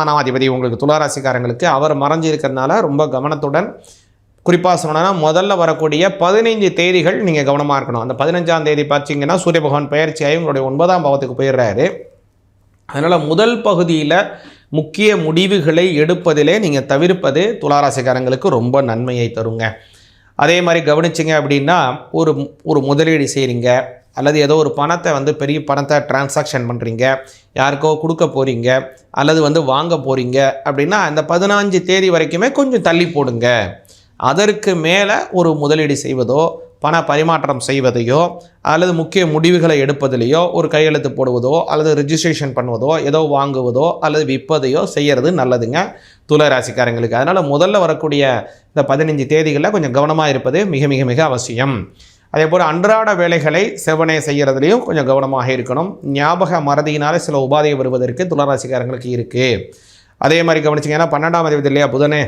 ஆனாம் அதிபதி உங்களுக்கு துளாராசிக்காரங்களுக்கு அவர் மறைஞ்சு இருக்கிறதுனால ரொம்ப கவனத்துடன் குறிப்பாக சொன்னோன்னா முதல்ல வரக்கூடிய பதினைஞ்சு தேதிகள் நீங்கள் கவனமாக இருக்கணும். அந்த பதினஞ்சாம் தேதி பார்த்தீங்கன்னா சூரிய பகவான் பயிற்சியாகி உங்களுடைய ஒன்பதாம் பாவத்துக்கு போயிடுறாரு. அதனால் முதல் பகுதியில் முக்கிய முடிவுகளை எடுப்பதிலே நீங்கள் தவிர்ப்பது துளாராசிக்காரங்களுக்கு ரொம்ப நன்மையை தருங்க. அதே மாதிரி கவனிச்சிங்க அப்படின்னா ஒரு ஒரு முதலீடு செய்கிறீங்க அல்லது ஏதோ ஒரு பணத்தை வந்து பெரிய பணத்தை டிரான்சாக்ஷன் பண்ணுறீங்க யாருக்கோ கொடுக்க போகிறீங்க அல்லது வந்து வாங்க போகிறீங்க அப்படின்னா அந்த பதினஞ்சு தேதி வரைக்குமே கொஞ்சம் தள்ளி போடுங்க. அதற்கு மேலே ஒரு முதலீடு செய்வதோ பண பரிமாற்றம் செய்வதையோ அல்லது முக்கிய முடிவுகளை எடுப்பதிலேயோ ஒரு கையெழுத்து போடுவதோ அல்லது ரிஜிஸ்ட்ரேஷன் பண்ணுவதோ ஏதோ வாங்குவதோ அல்லது விற்பதையோ செய்கிறது நல்லதுங்க. துள ராசிக்காரங்களுக்கு. அதனால் முதல்ல வரக்கூடிய இந்த பதினஞ்சு தேதிகளில் கொஞ்சம் கவனமாக இருப்பது மிக மிக மிக அவசியம். அதே போல் அன்றாட வேலைகளை செவனே செய்கிறதுலையும் கொஞ்சம் கவனமாக இருக்கணும். ஞாபக மறதியினால் சில உபாதை வருவதற்கு துளராசிக்காரங்களுக்கு இருக்குது அதே மாதிரி கவனிச்சிங்கன்னா பன்னெண்டாம் தேதி இல்லையா புதனே?